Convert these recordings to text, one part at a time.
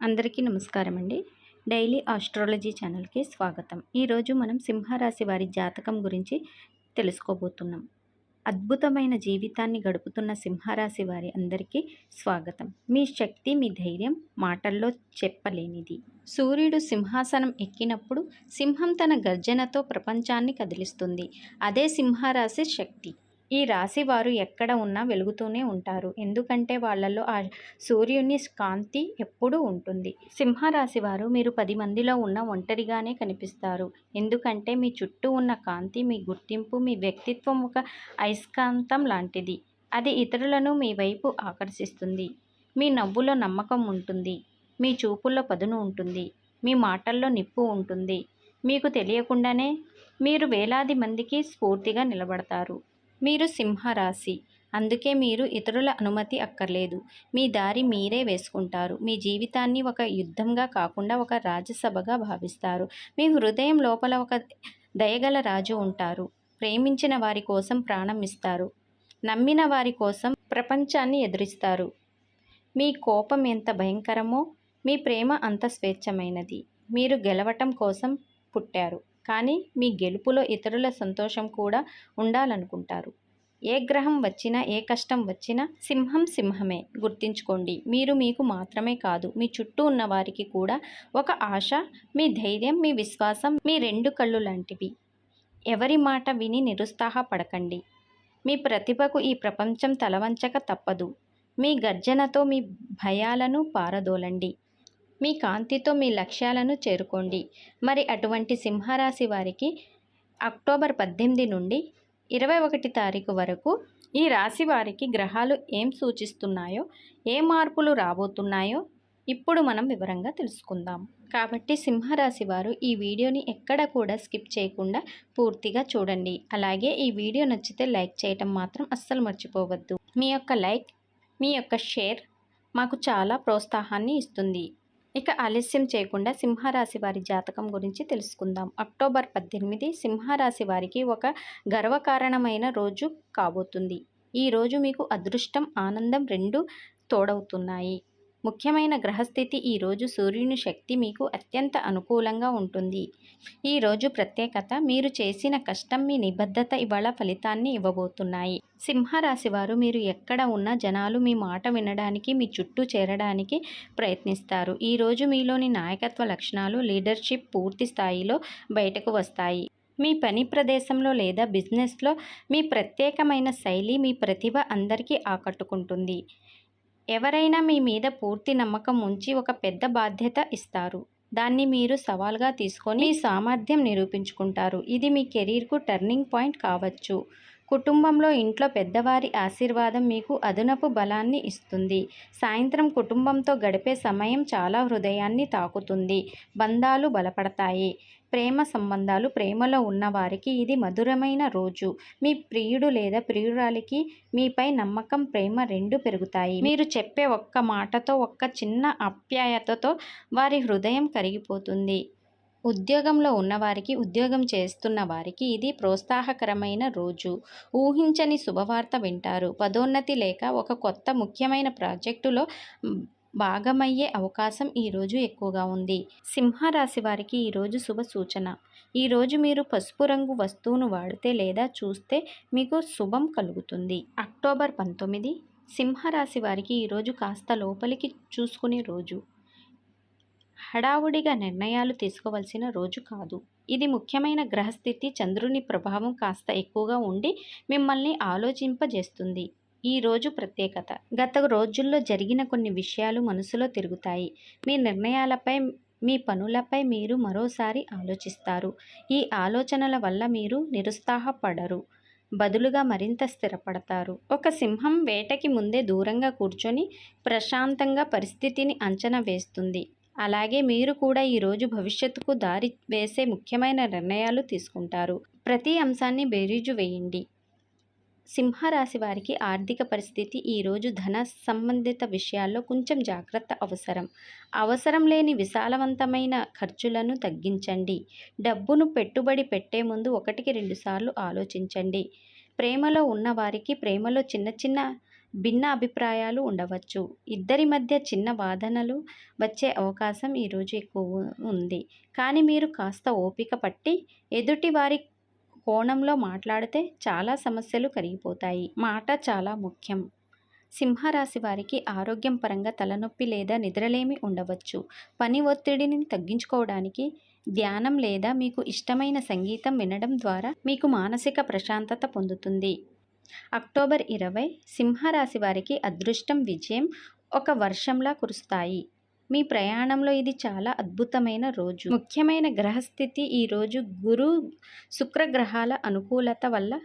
అందరికీ నమస్కారం అండి డైలీ ఆస్ట్రాలజీ ఛానల్కి స్వాగతం. ఈరోజు మనం సింహరాశి వారి జాతకం గురించి తెలుసుకోబోతున్నాం. అద్భుతమైన జీవితాన్ని గడుపుతున్న సింహరాశి వారి అందరికీ స్వాగతం. మీ శక్తి మీ ధైర్యం మాటల్లో చెప్పలేనిది. సూర్యుడు సింహాసనం ఎక్కినప్పుడు సింహం తన గర్జనతో ప్రపంచాన్ని కదిలిస్తుంది. అదే సింహరాశి శక్తి. ఈ రాశి వారు ఎక్కడ ఉన్నా వెలుగుతూనే ఉంటారు. ఎందుకంటే వాళ్ళలో ఆ సూర్యుని కాంతి ఎప్పుడూ ఉంటుంది. సింహరాశి వారు మీరు పది మందిలో ఉన్న ఒంటరిగానే కనిపిస్తారు. ఎందుకంటే మీ చుట్టూ ఉన్న కాంతి మీ గుర్తింపు మీ వ్యక్తిత్వం ఒక అయస్కాంతం లాంటిది. అది ఇతరులను మీ వైపు ఆకర్షిస్తుంది. మీ నవ్వులో నమ్మకం ఉంటుంది. మీ చూపుల్లో పదును ఉంటుంది. మీ మాటల్లో నిప్పు ఉంటుంది. మీకు తెలియకుండానే మీరు వేలాది మందికి స్ఫూర్తిగా నిలబడతారు. మీరు సింహరాశి. అందుకే మీరు ఇతరుల అనుమతి అక్కర్లేదు. మీ దారి మీరే వేసుకుంటారు. మీ జీవితాన్ని ఒక యుద్ధంగా కాకుండా ఒక రాజ్యసభగా భావిస్తారు. మీ హృదయం లోపల ఒక దయగల రాజు ఉంటారు. ప్రేమించిన వారి కోసం ప్రాణం ఇస్తారు. నమ్మిన వారి కోసం ప్రపంచాన్ని ఎదురిస్తారు. మీ కోపం ఎంత భయంకరమో మీ ప్రేమ అంత స్వేచ్ఛమైనది. మీరు గెలవటం కోసం పుట్టారు. కానీ మీ గెలుపులో ఇతరుల సంతోషం కూడా ఉండాలనుకుంటారు. ఏ గ్రహం వచ్చినా ఏ కష్టం వచ్చినా సింహం సింహమే. గుర్తించుకోండి మీరు మీకు మాత్రమే కాదు మీ చుట్టూ ఉన్న వారికి కూడా ఒక ఆశ మీ ధైర్యం మీ విశ్వాసం మీ రెండు కళ్ళు లాంటివి. ఎవరి మాట విని నిరుత్సాహపడకండి. మీ ప్రతిభకు ఈ ప్రపంచం తలవంచక తప్పదు. మీ గర్జనతో మీ భయాలను పారదోలండి. మీ కాంతితో మీ లక్ష్యాలను చేరుకోండి. మరి అటువంటి సింహరాశి వారికి అక్టోబర్ పద్దెనిమిది నుండి ఇరవై ఒకటి తారీఖు వరకు ఈ రాశి వారికి గ్రహాలు ఏం సూచిస్తున్నాయో ఏ మార్పులు రాబోతున్నాయో ఇప్పుడు మనం వివరంగా తెలుసుకుందాం. కాబట్టి సింహరాశి వారు ఈ వీడియోని ఎక్కడ కూడా స్కిప్ చేయకుండా పూర్తిగా చూడండి. అలాగే ఈ వీడియో నచ్చితే లైక్ చేయటం మాత్రం అస్సలు మర్చిపోవద్దు. మీ యొక్క లైక్ మీ యొక్క షేర్ మాకు చాలా ప్రోత్సాహాన్ని ఇస్తుంది. ఇక ఆలస్యం చేయకుండా సింహరాశి వారి జాతకం గురించి తెలుసుకుందాం. అక్టోబర్ పద్దెనిమిది సింహరాశి వారికి ఒక గర్వకారణమైన రోజు కాబోతుంది. ఈ రోజు మీకు అదృష్టం ఆనందం రెండు తోడవుతున్నాయి. ముఖ్యమైన గ్రహస్థితి ఈరోజు సూర్యుని శక్తి మీకు అత్యంత అనుకూలంగా ఉంటుంది. ఈరోజు ప్రత్యేకత మీరు చేసిన కష్టం మీ నిబద్ధత ఇవాళ ఫలితాన్ని ఇవ్వబోతున్నాయి. సింహరాశి వారు మీరు ఎక్కడ ఉన్న జనాలు మీ మాట వినడానికి మీ చుట్టూ చేరడానికి ప్రయత్నిస్తారు. ఈరోజు మీలోని నాయకత్వ లక్షణాలు లీడర్షిప్ పూర్తి స్థాయిలో బయటకు వస్తాయి. మీ పని ప్రదేశంలో లేదా బిజినెస్లో మీ ప్రత్యేకమైన శైలి మీ ప్రతిభ అందరికీ ఆకట్టుకుంటుంది. ఎవరైనా మీ మీద పూర్తి నమ్మకం ఉంచి ఒక పెద్ద బాధ్యత ఇస్తారు. దాన్ని మీరు సవాల్గా తీసుకొని మీ సామర్థ్యం నిరూపించుకుంటారు. ఇది మీ కెరీర్కు టర్నింగ్ పాయింట్ కావచ్చు. కుటుంబంలో ఇంట్లో పెద్దవారి ఆశీర్వాదం మీకు అదనపు బలాన్ని ఇస్తుంది. సాయంత్రం కుటుంబంతో గడిపే సమయం చాలా హృదయాన్ని తాకుతుంది. బంధాలు బలపడతాయి. ప్రేమ సంబంధాలు ప్రేమలో ఉన్నవారికి ఇది మధురమైన రోజు. మీ ప్రియుడు లేదా ప్రియురాలికి మీపై నమ్మకం ప్రేమ రెండు పెరుగుతాయి. మీరు చెప్పే ఒక్క మాటతో ఒక్క చిన్న ఆప్యాయతతో వారి హృదయం కరిగిపోతుంది. ఉద్యోగంలో ఉన్నవారికి ఉద్యోగం చేస్తున్న వారికి ఇది ప్రోత్సాహకరమైన రోజు. ఊహించని శుభవార్త వింటారు. పదోన్నతి లేక ఒక కొత్త ముఖ్యమైన ప్రాజెక్టులో భాగమయ్యే అవకాశం ఈరోజు ఎక్కువగా ఉంది. సింహరాశి వారికి ఈరోజు శుభ సూచన. ఈరోజు మీరు పసుపు రంగు వస్తువును వాడితే లేదా చూస్తే మీకు శుభం కలుగుతుంది. అక్టోబర్ పంతొమ్మిది. సింహరాశి వారికి ఈరోజు కాస్త లోపలికి చూసుకునే రోజు. హడావుడిగా నిర్ణయాలు తీసుకోవలసిన రోజు కాదు. ఇది ముఖ్యమైన గ్రహస్థితి చంద్రుని ప్రభావం కాస్త ఎక్కువగా ఉండి మిమ్మల్ని ఆలోచింపజేస్తుంది. ఈ రోజు ప్రత్యేకత. గత రోజుల్లో జరిగిన కొన్ని విషయాలు మనసులో తిరుగుతాయి. మీ నిర్ణయాలపై మీ పనులపై మీరు మరోసారి ఆలోచిస్తారు. ఈ ఆలోచనల వల్ల మీరు నిరుత్సాహపడరు. బదులుగా మరింత స్థిరపడతారు. ఒక సింహం వేటకి ముందే దూరంగా కూర్చొని ప్రశాంతంగా పరిస్థితిని అంచనా వేస్తుంది. అలాగే మీరు కూడా ఈరోజు భవిష్యత్తుకు దారి వేసే ముఖ్యమైన నిర్ణయాలు తీసుకుంటారు. ప్రతి అంశాన్ని బేరీజు వేయండి. సింహరాశి వారికి ఆర్థిక పరిస్థితి ఈరోజు ధన సంబంధిత విషయాల్లో కొంచెం జాగ్రత్త అవసరం. అవసరం లేని విశాలవంతమైన ఖర్చులను తగ్గించండి. డబ్బును పెట్టుబడి పెట్టే ముందు ఒకటికి రెండుసార్లు ఆలోచించండి. ప్రేమలో ఉన్నవారికి ప్రేమలో చిన్న చిన్న భిన్న అభిప్రాయాలు ఉండవచ్చు. ఇద్దరి మధ్య చిన్న వాదనలు వచ్చే అవకాశం ఈరోజు ఎక్కువ ఉంది. కానీ మీరు కాస్త ఓపిక పట్టి ఎదుటి వారి కోణంలో మాట్లాడితే చాలా సమస్యలు కరిగిపోతాయి. మాట చాలా ముఖ్యం. సింహరాశి వారికి ఆరోగ్యం పరంగా తలనొప్పి లేదా నిద్రలేమి ఉండవచ్చు. పని ఒత్తిడిని తగ్గించుకోవడానికి ధ్యానం లేదా మీకు ఇష్టమైన సంగీతం వినడం ద్వారా మీకు మానసిక ప్రశాంతత పొందుతుంది. అక్టోబర్ ఇరవై సింహరాశి వారికి అదృష్టం విజయం ఒక వర్షంలా కురుస్తాయి. మీ ప్రయాణంలో ఇది చాలా అద్భుతమైన రోజు. ముఖ్యమైన గ్రహస్థితి ఈరోజు గురు శుక్రగ్రహాల అనుకూలత వల్ల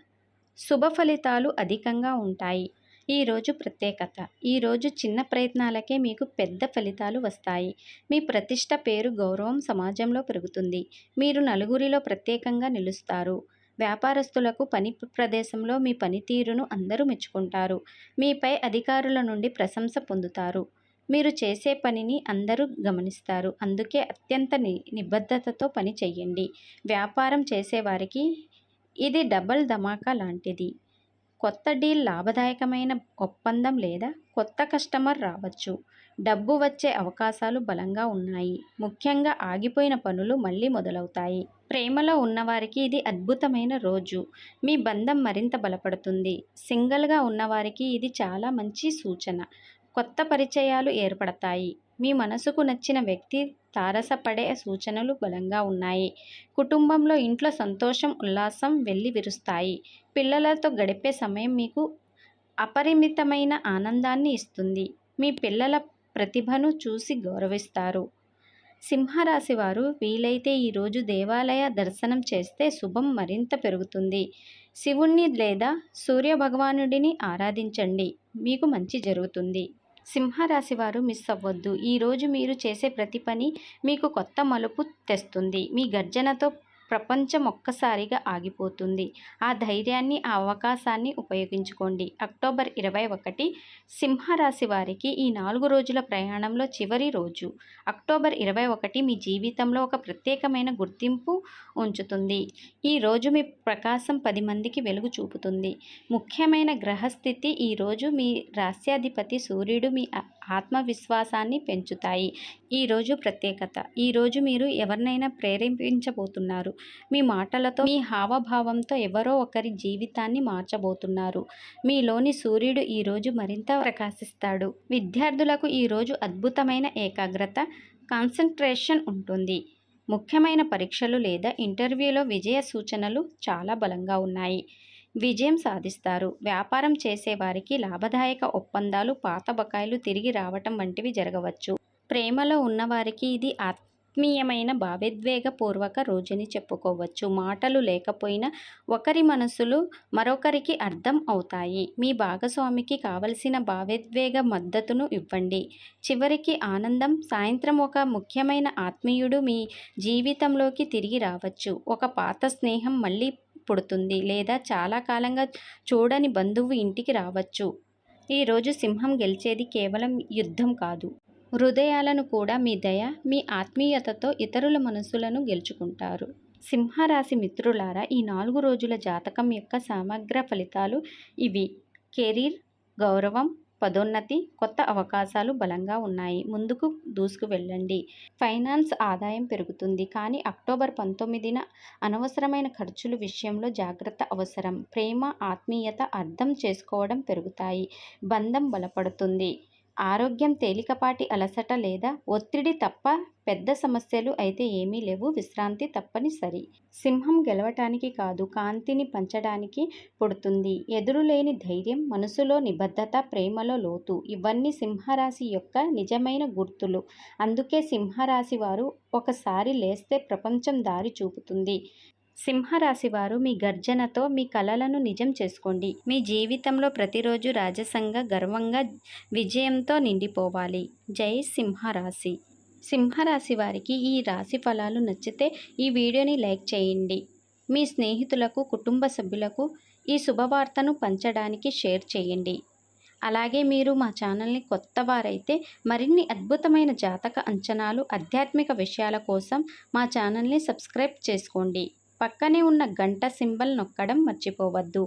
శుభ ఫలితాలు అధికంగా ఉంటాయి. ఈరోజు ప్రత్యేకత. ఈరోజు చిన్న ప్రయత్నాలకే మీకు పెద్ద ఫలితాలు వస్తాయి. మీ ప్రతిష్ట పేరు గౌరవం సమాజంలో పెరుగుతుంది. మీరు నలుగురిలో ప్రత్యేకంగా నిలుస్తారు. వ్యాపారస్తులకు పని ప్రదేశంలో మీ పనితీరును అందరూ మెచ్చుకుంటారు. మీపై అధికారుల నుండి ప్రశంస పొందుతారు. మీరు చేసే పనిని అందరూ గమనిస్తారు. అందుకే అత్యంత ని నిబద్ధతతో పని చేయండి వ్యాపారం చేసేవారికి ఇది డబల్ ధమాకా లాంటిది. కొత్త డీల్ లాభదాయకమైన ఒప్పందం లేదా కొత్త కస్టమర్ రావచ్చు. డబ్బు వచ్చే అవకాశాలు బలంగా ఉన్నాయి. ముఖ్యంగా ఆగిపోయిన పనులు మళ్ళీ మొదలవుతాయి. ప్రేమలో ఉన్నవారికి ఇది అద్భుతమైన రోజు. మీ బంధం మరింత బలపడుతుంది. సింగిల్గా ఉన్నవారికి ఇది చాలా మంచి సూచన. కొత్త పరిచయాలు ఏర్పడతాయి. మీ మనసుకు నచ్చిన వ్యక్తి తారసపడే సూచనలు బలంగా ఉన్నాయి. కుటుంబంలో ఇంట్లో సంతోషం ఉల్లాసం వెళ్ళి విరుస్తాయి. పిల్లలతో గడిపే సమయం మీకు అపరిమితమైన ఆనందాన్ని ఇస్తుంది. మీ పిల్లల ప్రతిభను చూసి గౌరవిస్తారు. సింహరాశి వారు వీలైతే ఈరోజు దేవాలయ దర్శనం చేస్తే శుభం మరింత పెరుగుతుంది. శివుణ్ణి లేదా సూర్య భగవానుడిని ఆరాధించండి. మీకు మంచి జరుగుతుంది. సింహరాశి వారు మిస్ అవ్వద్దు. ఈరోజు మీరు చేసే ప్రతి పని మీకు కొత్త మలుపు తెస్తుంది. మీ గర్జనతో ప్రపంచం ఒక్కసారిగా ఆగిపోతుంది. ఆ ధైర్యాన్ని ఆ అవకాశాన్ని ఉపయోగించుకోండి. అక్టోబర్ ఇరవై ఒకటి సింహరాశి వారికి ఈ నాలుగు రోజుల ప్రయాణంలో చివరి రోజు. అక్టోబర్ ఇరవై ఒకటి మీ జీవితంలో ఒక ప్రత్యేకమైన గుర్తింపు ఉంచుతుంది. ఈ రోజు మీ ప్రకాశం పది మందికి వెలుగు చూపుతుంది. ముఖ్యమైన గ్రహస్థితి ఈరోజు మీ రాస్యాధిపతి సూర్యుడు మీ ఆత్మవిశ్వాసాన్ని పెంచుతాయి. ఈరోజు ప్రత్యేకత. ఈరోజు మీరు ఎవరినైనా ప్రేరేపించబోతున్నారు. మీ మాటలతో మీ హావభావంతో ఎవరో ఒకరి జీవితాన్ని మార్చబోతున్నారు. మీలోని సూర్యుడు ఈరోజు మరింత ప్రకాశిస్తాడు. విద్యార్థులకు ఈరోజు అద్భుతమైన ఏకాగ్రత కాన్సన్ట్రేషన్ ఉంటుంది. ముఖ్యమైన పరీక్షలు లేదా ఇంటర్వ్యూలో విజయ సూచనలు చాలా బలంగా ఉన్నాయి. విజయం సాధిస్తారు. వ్యాపారం చేసేవారికి లాభదాయక ఒప్పందాలు పాత బకాయిలు తిరిగి రావటం వంటివి జరగవచ్చు. ప్రేమలో ఉన్నవారికి ఇది ఆత్మీయమైన భావోద్వేగపూర్వక రోజుని చెప్పుకోవచ్చు. మాటలు లేకపోయినా ఒకరి మనసులు మరొకరికి అర్థం అవుతాయి. మీ భాగస్వామికి కావలసిన భావోద్వేగ మద్దతును ఇవ్వండి. చివరికి ఆనందం సాయంత్రం ఒక ముఖ్యమైన ఆత్మీయుడు మీ జీవితంలోకి తిరిగి రావచ్చు. ఒక పాత స్నేహం మళ్ళీ పుడుతుంది లేదా చాలా కాలంగా చూడని బంధువు ఇంటికి రావచ్చు. ఈరోజు సింహం గెలిచేది కేవలం యుద్ధం కాదు. హృదయాలను కూడా మీ దయ మీ ఆత్మీయతతో ఇతరుల మనసులను గెలుచుకుంటారు. సింహరాశి మిత్రులారా ఈ నాలుగు రోజుల జాతకం యొక్క సమగ్ర ఫలితాలు ఇవి. కెరీర్ గౌరవం పదోన్నతి కొత్త అవకాశాలు బలంగా ఉన్నాయి. ముందుకు దూసుకు వెళ్ళండి. ఫైనాన్స్ ఆదాయం పెరుగుతుంది. కానీ అక్టోబర్ పంతొమ్మిదిన అనవసరమైన ఖర్చుల విషయంలో జాగ్రత్త అవసరం. ప్రేమ ఆత్మీయత అర్థం చేసుకోవడం పెరుగుతాయి. బంధం బలపడుతుంది. ఆరోగ్యం తేలికపాటి అలసట లేదా ఒత్తిడి తప్ప పెద్ద సమస్యలు అయితే ఏమీ లేవు. విశ్రాంతి తప్పనిసరి. సింహం గెలవటానికి కాదు కాంతిని పంచడానికి పుడుతుంది. ఎదురులేని ధైర్యం మనసులో నిబద్ధత ప్రేమలో లోతు ఇవన్నీ సింహరాశి యొక్క నిజమైన గుర్తులు. అందుకే సింహరాశి వారు ఒకసారి లేస్తే ప్రపంచం దారి చూపుతుంది. సింహరాశి వారు మీ గర్జనతో మీ కలలను నిజం చేసుకోండి. మీ జీవితంలో ప్రతిరోజు రాజసంగా గర్వంగా విజయంతో నిండిపోవాలి. జై సింహరాశి. సింహరాశి వారికి ఈ రాశి ఫలాలు నచ్చితే ఈ వీడియోని లైక్ చేయండి. మీ స్నేహితులకు కుటుంబ సభ్యులకు ఈ శుభవార్తను పంచడానికి షేర్ చేయండి. అలాగే మీరు మా ఛానల్ని కొత్త వారైతే మరిన్ని అద్భుతమైన జాతక అంచనాలు ఆధ్యాత్మిక విషయాల కోసం మా ఛానల్ని సబ్స్క్రైబ్ చేసుకోండి. పక్కనే ఉన్న గంట సింబల్ నొక్కడం మర్చిపోవద్దు.